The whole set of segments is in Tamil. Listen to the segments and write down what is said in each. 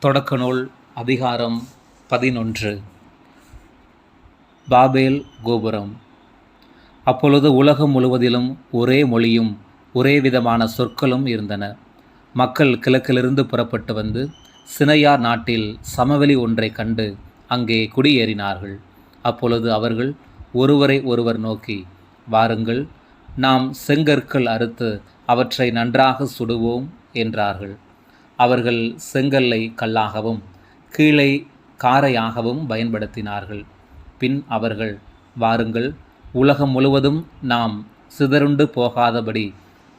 தொடக்க நூல் அதிகாரம் பதினொன்று. பாபேல் கோபுரம். அப்பொழுது உலகம் முழுவதிலும் ஒரே மொழியும் ஒரே விதமான சொற்களும் இருந்தன. மக்கள் கிழக்கிலிருந்து புறப்பட்டு வந்து சினையார் நாட்டில் சமவெளி ஒன்றைக் கண்டு அங்கே குடியேறினார்கள். அப்பொழுது அவர்கள் ஒருவரை ஒருவர் நோக்கி வாருங்கள் நாம் செங்கற்கள் அறுத்து அவற்றை நன்றாக சுடுவோம் என்றார்கள். அவர்கள் செங்கல்லை கல்லாகவும் கீழே காரையாகவும் பயன்படுத்தினார்கள். பின் அவர்கள் வாருங்கள் உலகம் முழுவதும் நாம் சிதறுண்டு போகாதபடி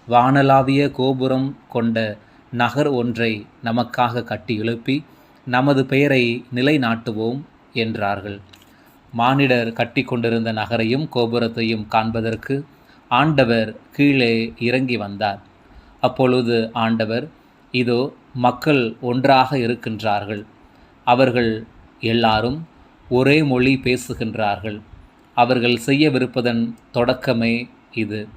வானலாவிய கோபுரம் கொண்ட நகர் ஒன்றை நமக்காக கட்டி எழுப்பி நமது பெயரை நிலைநாட்டுவோம் என்றார்கள். மானிடர் கட்டி கொண்டிருந்த நகரையும் கோபுரத்தையும் காண்பதற்கு ஆண்டவர் கீழே இறங்கி வந்தார். அப்பொழுது ஆண்டவர் இதோ மக்கள் ஒன்றாக இருக்கின்றார்கள். அவர்கள் எல்லாரும் ஒரே மொழி பேசுகின்றார்கள். அவர்கள் செய்யவிருப்பதன் தொடக்கமே இது.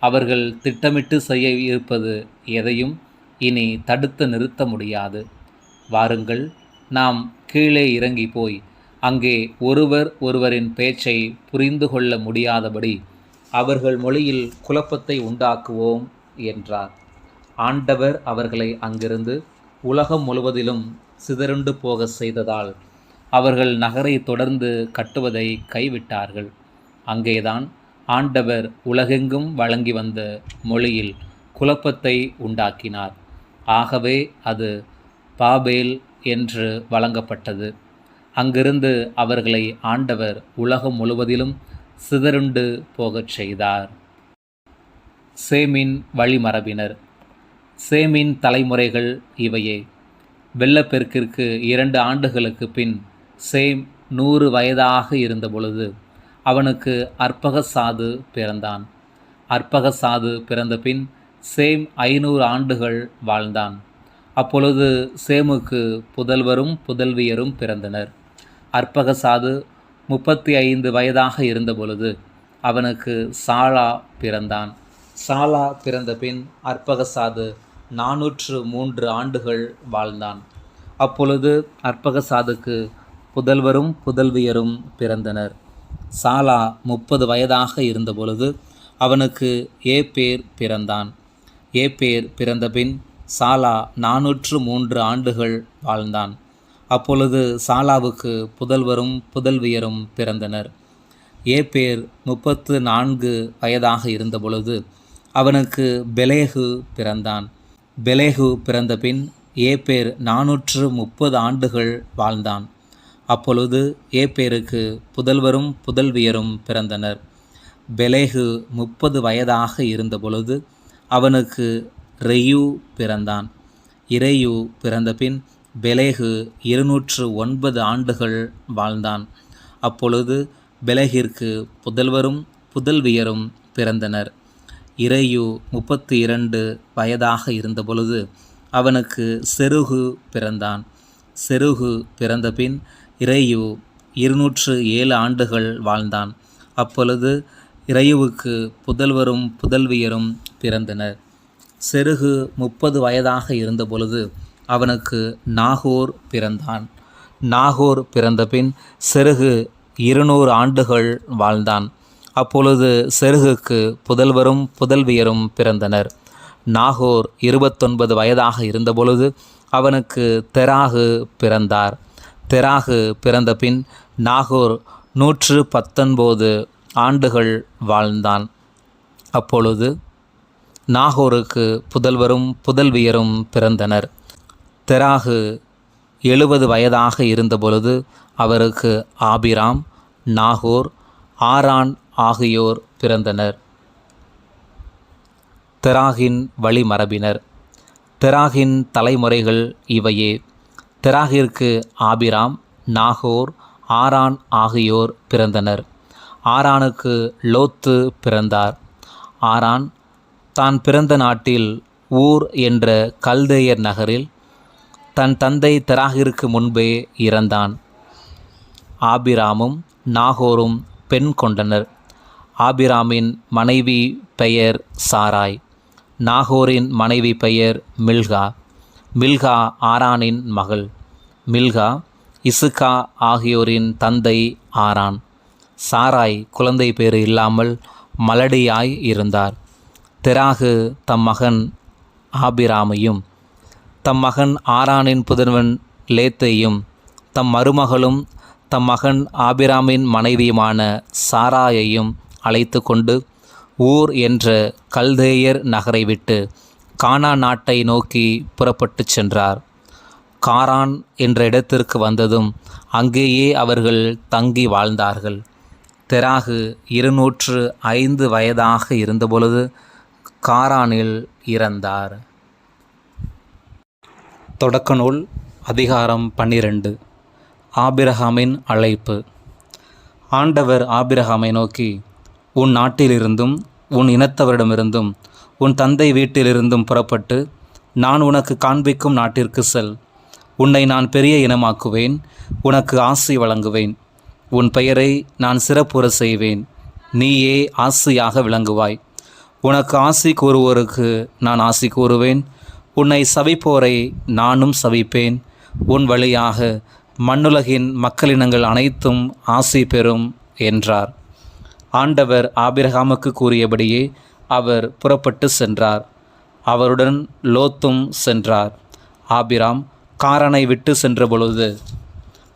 அவர்கள் திட்டமிட்டு செய்ய இருப்பது எதையும் இனி தடுத்து நிறுத்த முடியாது. வாருங்கள் நாம் கீழே இறங்கி போய் அங்கே ஒருவர் ஒருவரின் பேச்சை புரிந்து கொள்ள முடியாதபடி அவர்கள் மொழியில் குழப்பத்தை உண்டாக்குவோம் என்றார். ஆண்டவர் அவர்களை அங்கிருந்து உலகம் முழுவதிலும் சிதறுண்டு போக செய்ததால் அவர்கள் நகரை தொடர்ந்து கட்டுவதை கைவிட்டார்கள். அங்கேதான் ஆண்டவர் உலகெங்கும் வழங்கி வந்த மொழியில் குழப்பத்தை உண்டாக்கினார். ஆகவே அது பாபேல் என்று வழங்கப்பட்டது. அங்கிருந்து அவர்களை ஆண்டவர் உலகம் முழுவதிலும் சிதறுண்டு போகச் செய்தார். சேமின் வழிமரபினர். சேமின் தலைமுறைகள் இவையே. வெள்ளப்பெருக்கிற்கு இரண்டு ஆண்டுகளுக்கு பின் சேம் நூறு வயதாக இருந்தபொழுது அவனுக்கு அற்பகசாது பிறந்தான். அற்பகசாது பிறந்த பின் சேம் ஐநூறு ஆண்டுகள் வாழ்ந்தான். அப்பொழுது சேமுக்கு புதல்வரும் புதல்வியரும் பிறந்தனர். அற்பகசாது முப்பத்தி ஐந்து வயதாக இருந்தபொழுது அவனுக்கு சாலா பிறந்தான். சாலா பிறந்த பின் அற்பகசாது நானூற்று மூன்று ஆண்டுகள் வாழ்ந்தான். அப்பொழுது அற்பகசாதுக்கு புதல்வரும் புதல்வியரும் பிறந்தனர். சாலா முப்பது வயதாக இருந்தபொழுது அவனுக்கு ஏப்பேர் பிறந்தான். ஏப்பேர் பிறந்தபின் சாலா நானூற்று மூன்று ஆண்டுகள் வாழ்ந்தான். அப்பொழுது சாலாவுக்கு புதல்வரும் புதல்வியரும் பிறந்தனர். ஏப்பேர் முப்பத்து நான்கு வயதாக இருந்தபொழுது அவனுக்கு பெலேகு பிறந்தான். பெலேகு பிறந்தபின் ஏபேர் நானூற்று முப்பது ஆண்டுகள் வாழ்ந்தான். அப்பொழுது ஏபேருக்கு புதல்வரும் புதல்வியரும் பிறந்தனர். பெலேகு முப்பது வயதாக இருந்தபொழுது அவனுக்கு ரெயு பிறந்தான். இறையு பிறந்தபின் பெலேகு இருநூற்று ஒன்பது ஆண்டுகள் வாழ்ந்தான். அப்பொழுது பெலகிற்கு புதல்வரும் புதல்வியரும் பிறந்தனர். இறையு முப்பத்தி இரண்டு வயதாக இருந்தபொழுது அவனுக்கு செருகு பிறந்தான். செருகு பிறந்தபின் இறையு இருநூற்று ஏழு ஆண்டுகள் வாழ்ந்தான். அப்பொழுது இறையுவுக்கு புதல்வரும் புதல்வியரும் பிறந்தனர். செருகு முப்பது வயதாக இருந்தபொழுது அவனுக்கு நாகோர் பிறந்தான். நாகோர் பிறந்தபின் செருகு இருநூறு ஆண்டுகள் வாழ்ந்தான். அப்பொழுது செருகுக்கு புதல்வரும் புதல்வியரும் பிறந்தனர். நாகோர் இருபத்தொன்பது வயதாக இருந்தபொழுது அவனுக்கு தெராகு பிறந்தார். தெராகு பிறந்தபின் நாகூர் நூற்று பத்தொன்பது ஆண்டுகள் வாழ்ந்தான். அப்பொழுது நாகோருக்கு புதல்வரும் புதல்வியரும் பிறந்தனர். தெராகு எழுபது வயதாக இருந்தபொழுது அவருக்கு ஆபிராம் நாகூர் ஆரான் ஆகியோர் பிறந்தனர். தெராகின் வழிமரபினர். தெராகின் தலைமுறைகள் இவையே. தெராகிற்கு ஆபிராம் நாகோர் ஆரான் ஆகியோர் பிறந்தனர். ஆரானுக்கு லோத்து பிறந்தார். ஆரான் தான் பிறந்த நாட்டில் ஊர் என்ற கல்தேயர் நகரில் தன் தந்தை தெராகிற்கு முன்பே இறந்தான். ஆபிராமும் நாகோரும் பெண் கொண்டனர். ஆபிராமின் மனைவி பெயர் சாராய் நாகோரின் மனைவி பெயர் மில்கா மில்கா ஆரானின் மகள் மில்கா இசுகா ஆகியோரின் தந்தை ஆரான். சாராய் குழந்தை பேறு இல்லாமல் மலடியாய் இருந்தார். தெராகு தம் மகன் ஆபிராமையும் தம் மகன் ஆரானின் புதல்வன் லேத்தையும் தம் மருமகளும் தம் மகன் ஆபிராமின் மனைவியுமான சாராயையும் அழைத்து கொண்டு ஊர் என்ற கல்தேயர் நகரை விட்டு கானா நாட்டை நோக்கி புறப்பட்டுச் சென்றார். காரான் என்ற இடத்திற்கு வந்ததும் அங்கேயே அவர்கள் தங்கி வாழ்ந்தார்கள். தெராகு இருநூற்று ஐந்து வயதாக இருந்தபொழுது காரானில் இறந்தார். தொடக்க நூல் அதிகாரம் பன்னிரண்டு. ஆபிரகாமின் அழைப்பு. ஆண்டவர் ஆபிரகாமை நோக்கி உன் நாட்டிலிருந்தும் உன் இனத்தவரிடமிருந்தும் உன் தந்தை வீட்டிலிருந்தும் புறப்பட்டு நான் உனக்கு காண்பிக்கும் நாட்டிற்கு செல். உன்னை நான் பெரிய இனமாக்குவேன் உனக்கு ஆசி வழங்குவேன். உன் பெயரை நான் சிறப்புற செய்வேன். நீயே ஆசியாக விளங்குவாய். உனக்கு ஆசி கூறுவோருக்கு நான் ஆசி கூறுவேன். உன்னை சவிப்போரை நானும் சவிப்பேன். உன் வழியாக மண்ணுலகின் மக்களினங்கள் அனைத்தும் ஆசி பெறும் என்றார். ஆண்டவர் ஆபிரகாமுக்கு கூறியபடியே அவர் புறப்பட்டு சென்றார். அவருடன் லோத்தும் சென்றார். ஆபிராம் காரனை விட்டு சென்ற பொழுது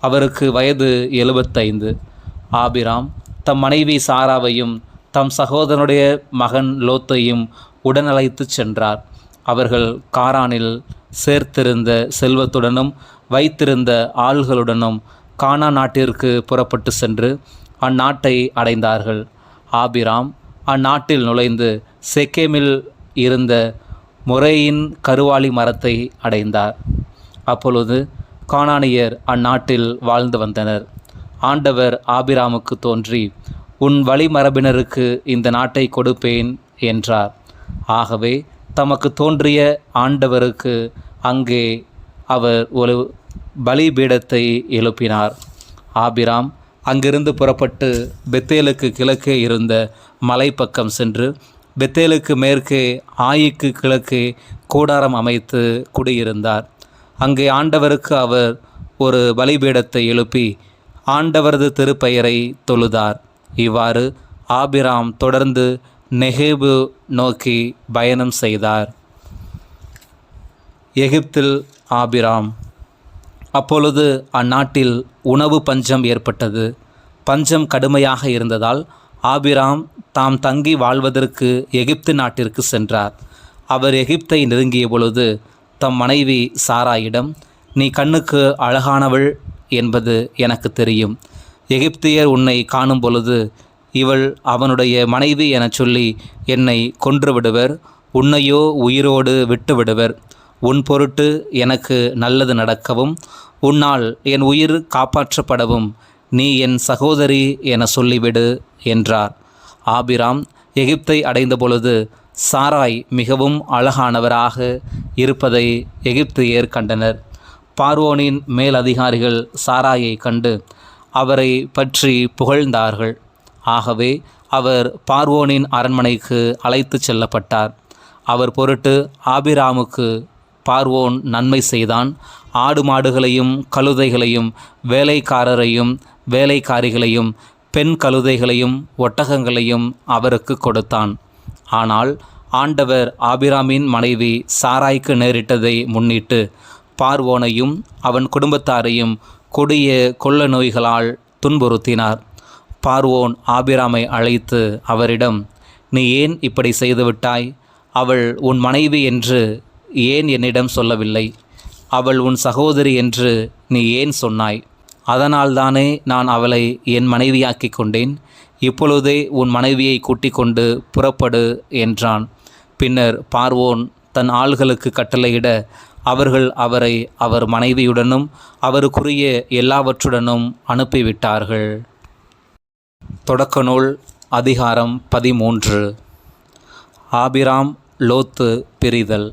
அவருக்கு வயது எழுபத்தைந்து. ஆபிராம் தம் மனைவி சாராவையும் தம் சகோதரனுடைய மகன் லோத்தையும் உடனழைத்துச் சென்றார். அவர்கள் காரானில் சேர்த்திருந்த செல்வத்துடனும் வைத்திருந்த ஆள்களுடனும் கானா நாட்டிற்கு புறப்பட்டு சென்று அந்நாட்டை அடைந்தார்கள். ஆபிராம் அந்நாட்டில் நுழைந்து செக்கேமில் இருந்த முறையின் கருவாளி மரத்தை அடைந்தார். அப்பொழுது கானானியர் அந்நாட்டில் வாழ்ந்து வந்தனர். ஆண்டவர் ஆபிராமுக்கு தோன்றி உன் வழிமரபினருக்கு இந்த நாட்டை கொடுப்பேன் என்றார். ஆகவே தமக்கு தோன்றிய ஆண்டவருக்கு அங்கே அவர் ஒரு பலிபீடத்தை எழுப்பினார். ஆபிராம் அங்கிருந்து புறப்பட்டு பெத்தேலுக்கு கிழக்கே இருந்த மலைப்பக்கம் சென்று பெத்தேலுக்கு மேற்கே ஆயிக்கு கிழக்கே கூடாரம் அமைத்து குடியிருந்தார். அங்கே ஆண்டவருக்கு அவர் ஒரு பலிபீடத்தை எழுப்பி ஆண்டவரது திருப்பெயரை தொழுதார். இவ்வாறு ஆபிராம் தொடர்ந்து நெகேபு நோக்கி பயணம் செய்தார். எகிப்தில் ஆபிராம் அப்பொழுது அந்நாட்டில் உணவு பஞ்சம் ஏற்பட்டது. பஞ்சம் கடுமையாக இருந்ததால் ஆபிராம் தாம் தங்கி வாழ்வதற்கு எகிப்து நாட்டிற்கு சென்றார். அவர் எகிப்தை நெருங்கிய பொழுது தம் மனைவி சாராயிடம் நீ கண்ணுக்கு அழகானவள் என்பது எனக்கு தெரியும். எகிப்தியர் உன்னை காணும் பொழுது இவள் அவனுடைய மனைவி எனச் சொல்லி என்னை கொன்று விடுவர். உன்னையோ உயிரோடு விட்டு விடுவர். உன் பொருட்டு எனக்கு நல்லது நடக்கவும் உன்னால் என் உயிர் காப்பாற்றப்படவும் நீ என் சகோதரி என சொல்லிவிடு என்றார். ஆபிராம் எகிப்தை அடைந்த பொழுது சாராய் மிகவும் அழகானவராக இருப்பதை எகிப்தியர் கண்டனர். பார்வோனின் மேலதிகாரிகள் சாராயை கண்டு அவரை பற்றி புகழ்ந்தார்கள். ஆகவே அவர் பார்வோனின் அரண்மனைக்கு அழைத்துச் செல்லப்பட்டார். அவர் பொருட்டு ஆபிராமுக்கு பார்வோன் நன்மை செய்தான். ஆடு மாடுகளையும் கழுதைகளையும் வேலைக்காரரையும் வேலைக்காரிகளையும் பெண் கழுதைகளையும் ஒட்டகங்களையும் அவருக்கு கொடுத்தான். ஆனால் ஆண்டவர் ஆபிராமின் மனைவி சாராய்க்கு நேரிட்டதை முன்னிட்டு பார்வோனையும் அவன் குடும்பத்தாரையும் கொடிய கொள்ள நோய்களால் துன்புறுத்தினார். பார்வோன் ஆபிராமை அழைத்து அவரிடம் நீ ஏன் இப்படி செய்துவிட்டாய்? அவள் உன் மனைவி என்று ஏன் என்னிடம் சொல்லவில்லை? அவள் உன் சகோதரி என்று நீ ஏன் சொன்னாய்? அதனால்தானே நான் அவளை என் மனைவியாக்கிக் கொண்டேன். இப்பொழுதே உன் மனைவியை கூட்டிக் கொண்டு புறப்படு என்றான். பின்னர் பார்வோன் தன் ஆள்களுக்கு கட்டளையிட அவர்கள் அவரை அவர் மனைவியுடனும் அவருக்குரிய எல்லாவற்றுடனும் அனுப்பிவிட்டார்கள். தொடக்க நூல் அதிகாரம் பதிமூன்று. ஆபிராம் லோத்து பிரிதல்.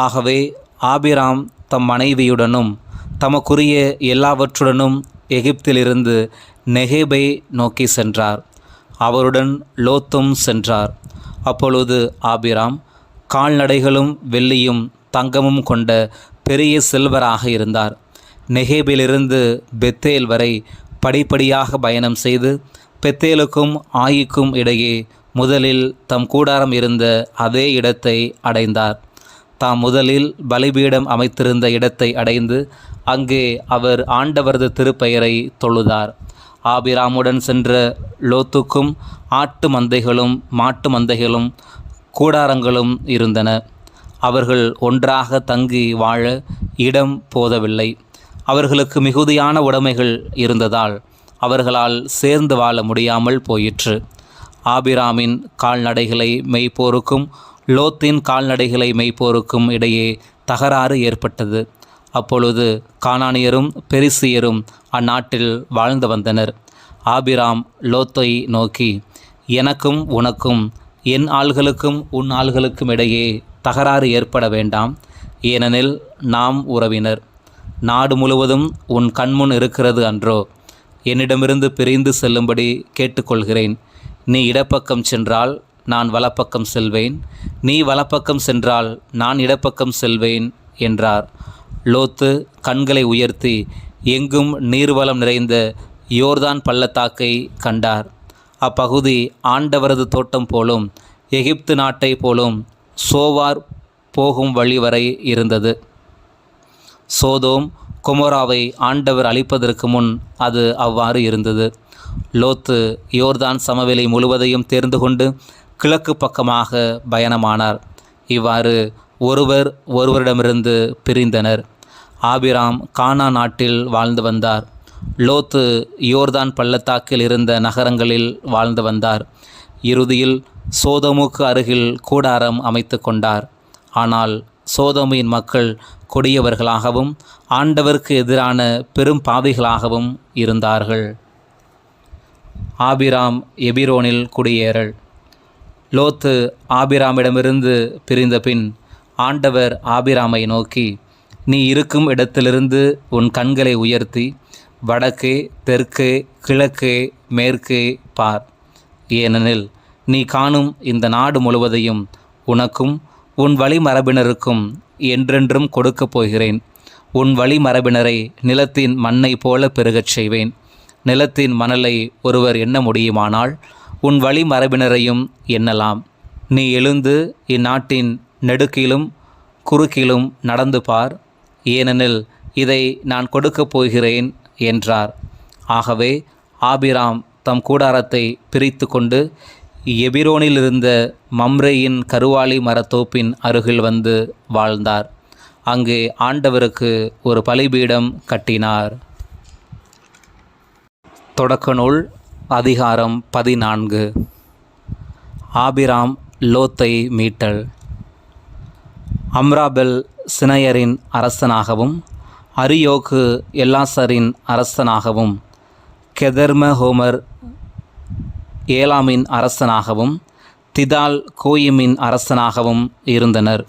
ஆகவே ஆபிராம் தம் மனைவியுடனும் தமக்குரிய எல்லாவற்றுடனும் எகிப்திலிருந்து நெகேபை நோக்கி சென்றார். அவருடன் லோத்தும் சென்றார். அப்பொழுது ஆபிராம் கால்நடைகளும் வெள்ளியும் தங்கமும் கொண்ட பெரிய செல்வராக இருந்தார். நெகேபிலிருந்து பெத்தேல் வரை படிப்படியாக பயணம் செய்து பெத்தேலுக்கும் ஆயிக்கும் இடையே முதலில் தம் கூடாரம் இருந்த அதே இடத்தை அடைந்தார். தாம் முதலில் பலிபீடம் அமைத்திருந்த இடத்தை அடைந்து அங்கே அவர் ஆண்டவரது திருப்பெயரை தொழுதார். ஆபிராமுடன் சென்ற லோத்துக்கும் ஆட்டு மந்தைகளும் மாட்டு மந்தைகளும் கூடாரங்களும் இருந்தன. அவர்கள் ஒன்றாக தங்கி வாழ இடம் போதவில்லை. அவர்களுக்கு மிகுதியான உடைமைகள் இருந்ததால் அவர்களால் சேர்ந்து வாழ முடியாமல் போயிற்று. ஆபிராமின் கால்நடைகளை மெய்ப்போருக்கும் லோத்தின் கால்நடைகளை மெய்ப்போருக்கும் இடையே தகராறு ஏற்பட்டது. அப்பொழுது கானானியரும் பெரிசியரும் அந்நாட்டில் வாழ்ந்து வந்தனர். ஆபிராம் லோத்தை நோக்கி எனக்கும் உனக்கும் என் ஆள்களுக்கும் உன் ஆள்களுக்கும் இடையே தகராறு ஏற்பட வேண்டாம். ஏனெனில் நாம் உறவினர். நாடு முழுவதும் உன் கண்முன் இருக்கிறது அன்றோ. என்னிடமிருந்து பிரிந்து செல்லும்படி கேட்டுக்கொள்கிறேன். நீ இடப்பக்கம் சென்றால் நான் வலப்பக்கம் செல்வேன். நீ வலப்பக்கம் சென்றால் நான் இடப்பக்கம் செல்வேன் என்றார். லோத்து கண்களை உயர்த்தி எங்கும் நீர்வளம் நிறைந்த யோர்தான் பள்ளத்தாக்கை கண்டார். அப்பகுதி ஆண்டவரது தோட்டம் போலும் எகிப்து நாட்டை போலும் சோவார் போகும் வழி வரை இருந்தது. சோதோம் குமராவை ஆண்டவர் அழிப்பதற்கு முன் அது அவ்வாறு இருந்தது. லோத்து யோர்தான் சமவெளி முழுவதையும் தேர்ந்து கொண்டு கிழக்கு பக்கமாக பயணமானார். இவ்வாறு ஒருவர் ஒருவரிடமிருந்து பிரிந்தனர். ஆபிராம் கானா நாட்டில் வாழ்ந்து வந்தார். லோத்து யோர்தான் பள்ளத்தாக்கில் இருந்த நகரங்களில் வாழ்ந்து வந்தார். இறுதியில் சோதமுக்கு அருகில் கூடாரம் அமைத்து கொண்டார். ஆனால் சோதமின் மக்கள் கொடியவர்களாகவும் ஆண்டவருக்கு எதிரான பெரும் பாவிகளாகவும் இருந்தார்கள். ஆபிராம் எபிரோனில் குடியேறல். லோத்து ஆபிராமிடமிருந்து பிரிந்த பின் ஆண்டவர் ஆபிராமை நோக்கி நீ இருக்கும் இடத்திலிருந்து உன் கண்களை உயர்த்தி வடக்கே தெற்கே கிழக்கே மேற்கே பார். ஏனெனில் நீ காணும் இந்த நாடு முழுவதையும் உனக்கும் உன் வழிமரபினருக்கும் என்றென்றும் கொடுக்கப் போகிறேன். உன் வழிமரபினரை நிலத்தின் மண்ணை போல பெருகச் செய்வேன். நிலத்தின் மணலை ஒருவர் எண்ண முடியுமானால் உன் வழிமரபினரையும் எண்ணலாம். நீ எழுந்து இந்நாட்டின் நெடுக்கிலும் குறுக்கிலும் நடந்து பார். ஏனெனில் இதை நான் கொடுக்கப் போகிறேன் என்றார். ஆகவே ஆபிராம் தம் கூடாரத்தை பிரித்து கொண்டு எபிரோனில் இருந்த மம்ரேயின் கருவாளி மரத்தோப்பின் அருகில் வந்து வாழ்ந்தார். அங்கே ஆண்டவருக்கு ஒரு பலிபீடம் கட்டினார். தொடக்க நூல் அதிகாரம் பதினான்கு. ஆபிராம் லோத்தை மீட்டல். அம்ராபெல் சினையரின் அரசனாகவும் அரியோக்கு எல்லாசரின் அரசனாகவும் கெதர்மஹோமர் ஏலாமின் அரசனாகவும் திதால் கோயிமின் அரசனாகவும் இருந்தனர்.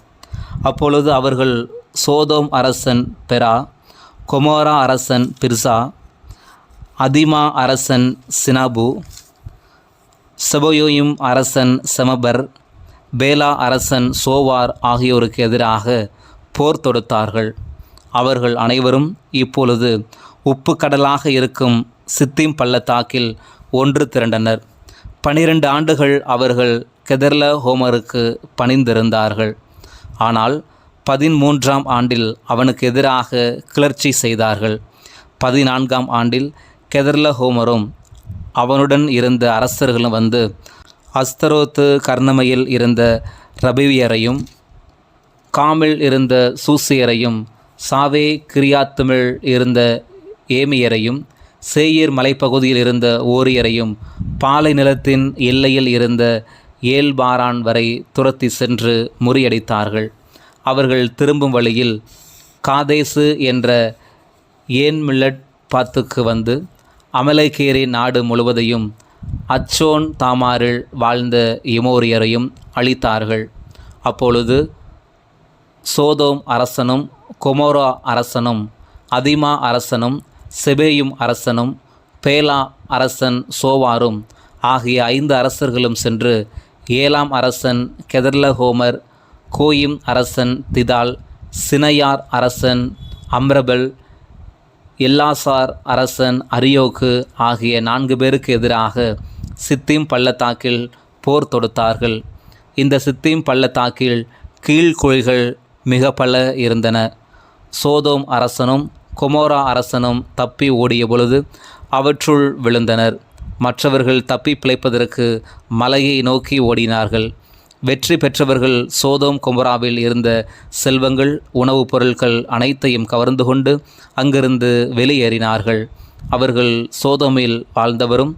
அப்பொழுது அவர்கள் சோதோம் அரசன் பெரா கொமோரா அரசன் பிர்சா அதிமா அரசன் சினாபு செபயோயும் அரசன் செமபர் பேலா அரசன் சோவார் ஆகியோருக்கு எதிராக போர் தொடுத்தார்கள். அவர்கள் அனைவரும் இப்பொழுது உப்பு கடலாக இருக்கும் சித்திம் பள்ளத்தாக்கில் ஒன்று திரண்டனர். பனிரெண்டு ஆண்டுகள் அவர்கள் கெதர்ல ஹோமருக்கு பணிந்திருந்தார்கள். ஆனால் பதிமூன்றாம் ஆண்டில் அவனுக்கு எதிராக கிளர்ச்சி செய்தார்கள். பதினான்காம் ஆண்டில் கெதர்ல ஹோமரும் அவனுடன் இருந்த அரசர்களும் வந்து அஸ்தரோத்து கர்ணமையில் இருந்த ரபிவியரையும் காமில் இருந்த சூசியரையும் சாவே கிரியாத்துமிழ் இருந்த ஏமியரையும் சேயீர் மலைப்பகுதியில் இருந்த ஓரியரையும் பாலை நிலத்தின் எல்லையில் இருந்த ஏல்பாரான் வரை துரத்தி சென்று முறியடித்தார்கள். அவர்கள் திரும்பும் வழியில் காதேசு என்ற ஏன்மில்லட் பாத்துக்கு வந்து அமலைக்கேரி நாடு முழுவதையும் அச்சோன் தாமாரில் வாழ்ந்த எமோரியரையும் அழித்தார்கள். அப்பொழுது சோதோம் அரசனும் கொமோரா அரசனும் அதிமா அரசனும் செபேயும் அரசனும் பேலா அரசன் சோவாரும் ஆகிய ஐந்து அரசர்களும் சென்று ஏலாம் அரசன் கெதர்லஹோமர் கோயிம் அரசன் திதால் சினையார் அரசன் அம்ரபல் எல்லாசார் அரசன் அரியோக்கு ஆகிய நான்கு பேருக்கு எதிராக சித்தீம் பள்ளத்தாக்கில் போர் தொடுத்தார்கள். இந்த சித்தீம் பள்ளத்தாக்கில் கீழ்குழிகள் மிக பல இருந்தன. சோதோம் அரசனும் கொமோரா அரசனும் தப்பி ஓடிய பொழுது அவற்றுள் விழுந்தனர். மற்றவர்கள் தப்பி பிழைப்பதற்கு மலையை நோக்கி ஓடினார்கள். வெற்றி பெற்றவர்கள் சோதோம் கொமராவில் இருந்த செல்வங்கள் உணவுப் பொருட்கள் அனைத்தையும் கவர்ந்து கொண்டு அங்கிருந்து வெளியேறினார்கள். அவர்கள் சோதோமில் வாழ்ந்தவரும்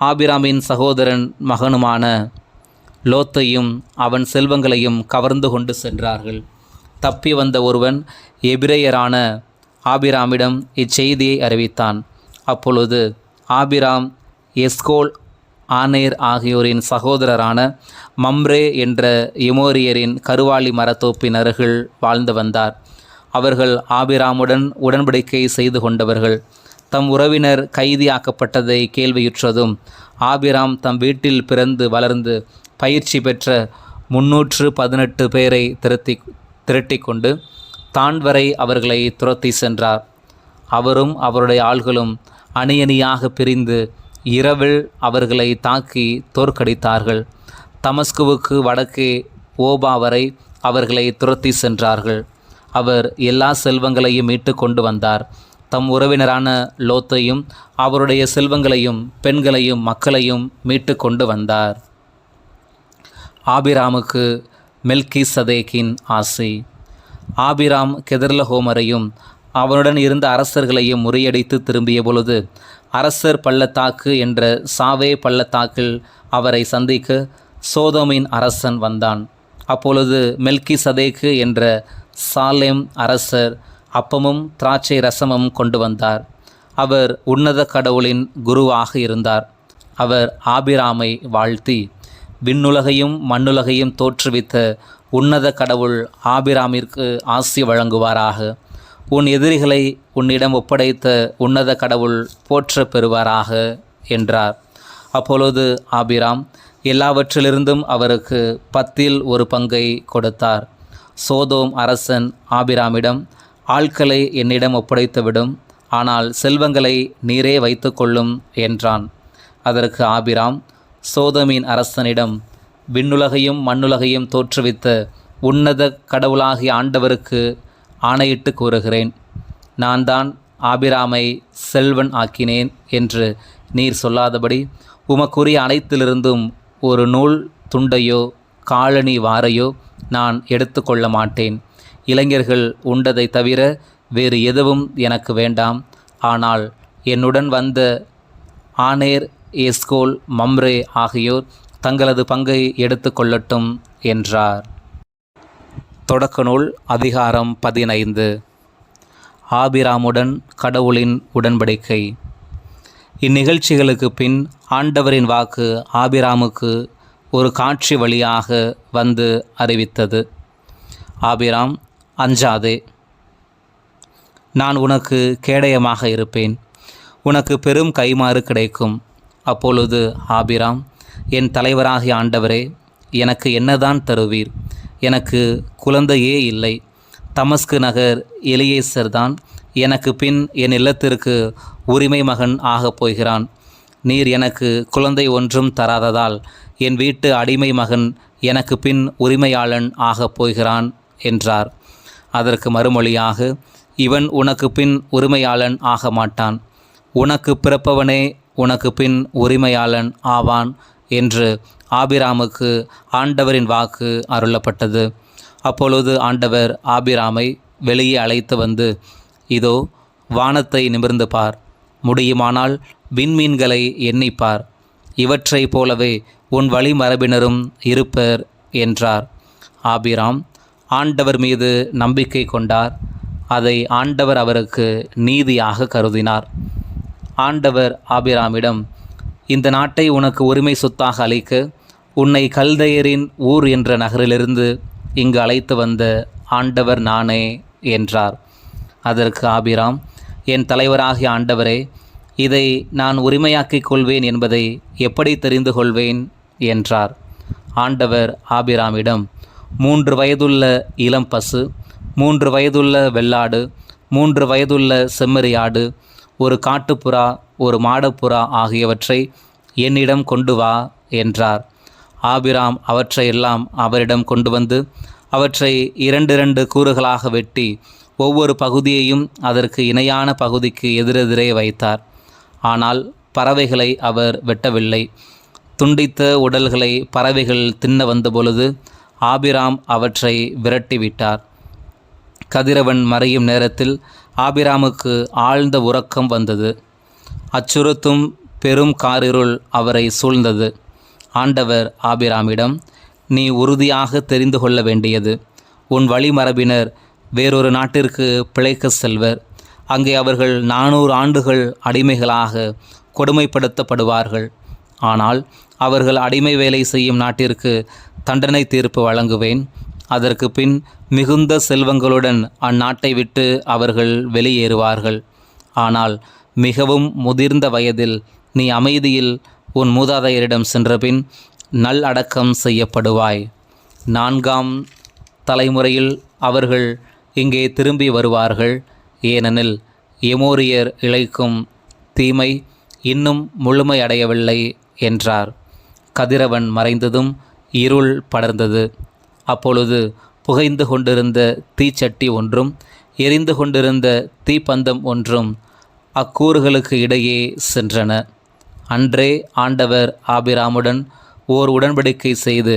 ஆபிராமின் சகோதரன் மகனுமான லோத்தையும் அவன் செல்வங்களையும் கவர்ந்து கொண்டு சென்றார்கள். தப்பி வந்த ஒருவன் எபிரேயரான ஆபிராமிடம் இச்செய்தியை அறிவித்தான். அப்பொழுது ஆபிராம் எஸ்கோல் ஆனேர் ஆகியோரின் சகோதரரான மம்ரே என்ற எமோரியரின் கருவாளி மரத்தோப்பின் அருகில் வாழ்ந்து வந்தார். அவர்கள் ஆபிராமுடன் உடன்படிக்கை செய்து கொண்டவர்கள். தம் உறவினர் கைதியாக்கப்பட்டதை கேள்வியுற்றதும் ஆபிராம் தம் வீட்டில் பிறந்து வளர்ந்து பயிற்சி பெற்ற முன்னூற்று பதினெட்டு பேரை திரட்டி திரட்டி கொண்டு தான் வரை அவர்களை துரத்தி சென்றார். அவரும் அவருடைய ஆள்களும் அணியணியாக பிரிந்து இரவில் அவர்களை தாக்கி தோற்கடித்தார்கள். தமஸ்குவுக்கு வடக்கே ஓபா வரை அவர்களை துரத்தி சென்றார்கள். அவர் எல்லா செல்வங்களையும் மீட்டு கொண்டு வந்தார். தம் உறவினரான லோத்தையும் அவருடைய செல்வங்களையும் பெண்களையும் மக்களையும் மீட்டு கொண்டு வந்தார். ஆபிராமுக்கு மெல்கி சதேக்கின் ஆசை. ஆபிராம் கெதர்லஹோமரையும் அவனுடன் இருந்த அரசர்களையும் முறியடித்து திரும்பிய பொழுது அரசர் பள்ளத்தாக்கு என்ற சாவே பள்ளத்தாக்கில் அவரை சந்திக்க சோதோமின் அரசன் வந்தான். அப்பொழுது மெல்கி சதேக்கு என்ற சாலேம் அரசர் அப்பமும் திராட்சை ரசமும் கொண்டு வந்தார். அவர் உன்னத கடவுளின் குருவாக இருந்தார். அவர் ஆபிராமை வாழ்த்தி விண்ணுலகையும் மண்ணுலகையும் தோற்றுவித்த உன்னத கடவுள் ஆபிராமிற்கு ஆசி வழங்குவாராக. உன் எதிரிகளை உன்னிடம் ஒப்படைத்த உன்னத கடவுள் போற்ற பெறுவாராக என்றார். அப்பொழுது ஆபிராம் எல்லாவற்றிலிருந்தும் அவருக்கு பத்தில் ஒரு பங்கை கொடுத்தார். சோதோம் அரசன் ஆபிராமிடம் ஆட்களை என்னிடம் ஒப்படைத்துவிடும் ஆனால் செல்வங்களை நீரே வைத்துக்கொள்ளும் என்றான். அதற்கு ஆபிராம் சோதமின் அரசனிடம் விண்ணுலகையும் மண்ணுலகையும் தோற்றுவித்த உன்னத கடவுளாகிய ஆண்டவருக்கு ஆணையிட்டு கூறுகிறேன். நான் தான் ஆபிராமை செல்வன் ஆக்கினேன் என்று நீர் சொல்லாதபடி உமக்குரிய அனைத்திலிருந்தும் ஒரு நூல் துண்டையோ காலணி வாரையோ நான் எடுத்துக்கொள்ள மாட்டேன். இளைஞர்கள் உண்டதை தவிர வேறு எதுவும் எனக்கு வேண்டாம். ஆனால் என்னுடன் வந்த ஆனேர் எஸ்கோல் மம்ரே ஆகியோர் தங்களது பங்கை எடுத்துக்கொள்ளட்டும் என்றார். தொடக்க நூல் அதிகாரம் பதினைந்து. ஆபிராமுடன் கடவுளின் உடன்படிக்கை. இந்நிகழ்ச்சிகளுக்கு பின் ஆண்டவரின் வாக்கு ஆபிராமுக்கு ஒரு காட்சி வழியாக வந்து அறிவித்தது. ஆபிராம் அஞ்சாதே நான் உனக்கு கேடயமாக இருப்பேன். உனக்கு பெரும் கைமாறு கிடைக்கும். அப்பொழுது ஆபிராம் என் தலைவராகிய ஆண்டவரே எனக்கு என்னதான் தருவீர்? எனக்கு குழந்தையே இல்லை. தமஸ்கு நகர் எலியேசர் தான் எனக்கு பின் என் இல்லத்திற்கு உரிமை மகன் ஆகப் போகிறான். நீர் எனக்கு குழந்தை ஒன்றும் தராததால் என் வீட்டு அடிமை மகன் எனக்கு பின் உரிமையாளன் ஆகப் போகிறான் என்றார். அதற்கு மறுமொழியாக இவன் உனக்கு பின் உரிமையாளன் ஆக மாட்டான். உனக்கு பிறப்பவனே உனக்கு பின் உரிமையாளன் ஆவான் என்று ஆபிராமுக்கு ஆண்டவரின் வாக்கு அருளப்பட்டது. அப்பொழுது ஆண்டவர் ஆபிராமை வெளியே அழைத்து வந்து இதோ வானத்தை நிமிர்ந்து பார். முடியுமானால் விண்மீன்களை எண்ணிப்பார் இவற்றைப் போலவே உன் வழிமரபினரும் இருப்பர் என்றார். ஆபிராம் ஆண்டவர் மீது நம்பிக்கை கொண்டார். அதை ஆண்டவர் அவருக்கு நீதியாக கருதினார். ஆண்டவர் ஆபிராமிடம் இந்த நாட்டை உனக்கு உரிமை சொத்தாக அளிக்க உன்னை கல்தையரின் ஊர் என்ற நகரிலிருந்து இங்கு அழைத்து வந்த ஆண்டவர் நானே என்றார். அதற்கு ஆபிராம் என் தலைவராகிய ஆண்டவரே இதை நான் உரிமையாக்கிக் கொள்வேன் என்பதை எப்படி தெரிந்து கொள்வேன்? என்றார். ஆண்டவர் ஆபிராமிடம் மூன்று வயதுள்ள இளம் பசு மூன்று வயதுள்ள வெள்ளாடு மூன்று வயதுள்ள செம்மறியாடு ஒரு காட்டுப்புறா ஒரு மாடப்புறா ஆகியவற்றை என்னிடம் கொண்டு வா என்றார். ஆபிராம் அவற்றையெல்லாம் அவரிடம் கொண்டு வந்து அவற்றை இரண்டிரண்டு கூறுகளாக வெட்டி ஒவ்வொரு பகுதியையும் அதற்கு இணையான பகுதிக்கு எதிரெதிரே வைத்தார். ஆனால் பறவைகளை அவர் வெட்டவில்லை. துண்டித்த உடல்களை பறவைகள் தின்ன வந்தபொழுது ஆபிராம் அவற்றை விரட்டிவிட்டார். கதிரவன் மறையும் நேரத்தில் ஆபிராமுக்கு ஆழ்ந்த உறக்கம் வந்தது. அச்சுறுத்தும் பெரும் காரிருள் அவரை சூழ்ந்தது. ஆண்டவர் ஆபிராமிடம் நீ உறுதியாக தெரிந்து கொள்ள வேண்டியது. உன் வழிமரபினர் வேறொரு நாட்டிற்கு பிழைக்க செல்வர். அங்கே அவர்கள் நானூறு ஆண்டுகள் அடிமைகளாக கொடுமைப்படுத்தப்படுவார்கள். ஆனால் அவர்கள் அடிமை வேலை செய்யும் நாட்டிற்கு தண்டனை தீர்ப்பு வழங்குவேன். அதற்கு பின் மிகுந்த செல்வங்களுடன் அந்நாட்டை விட்டு அவர்கள் வெளியேறுவார்கள். ஆனால் மிகவும் முதிர்ந்த வயதில் நீ அமைதியில் உன் மூதாதையரிடம் சென்றபின் நல் அடக்கம் செய்யப்படுவாய். நான்காம் தலைமுறையில் அவர்கள் இங்கே திரும்பி வருவார்கள். ஏனெனில் எமோரியர் இழைக்கும் தீமை இன்னும் முழுமையடையவில்லை என்றார். கதிரவன் மறைந்ததும் இருள் படர்ந்தது. அப்பொழுது புகைந்து கொண்டிருந்த தீச்சட்டி ஒன்றும் எரிந்து கொண்டிருந்த தீப்பந்தம் ஒன்றும் அக்கூறுகளுக்கு இடையே சென்றன. அன்றே ஆண்டவர் ஆபிராமுடன் ஓர் உடன்படிக்கை செய்து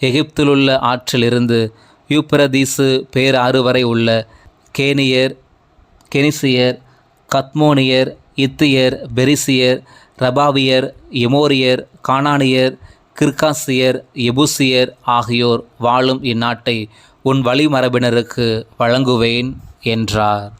எகிப்திலுள்ள ஆற்றிலிருந்து யூப்ரதீசு பேராறு வரை உள்ள கேனியர் கெனிசியர் கத்மோனியர் இத்தியர் பெரிசியர் ரபாவியர் எமோரியர் கானானியர் கிர்காசியர் எபுசியர் ஆகியோர் வாழும் இந்நாட்டை உன் வழிமரபினருக்கு வழங்குவேன் என்றார்.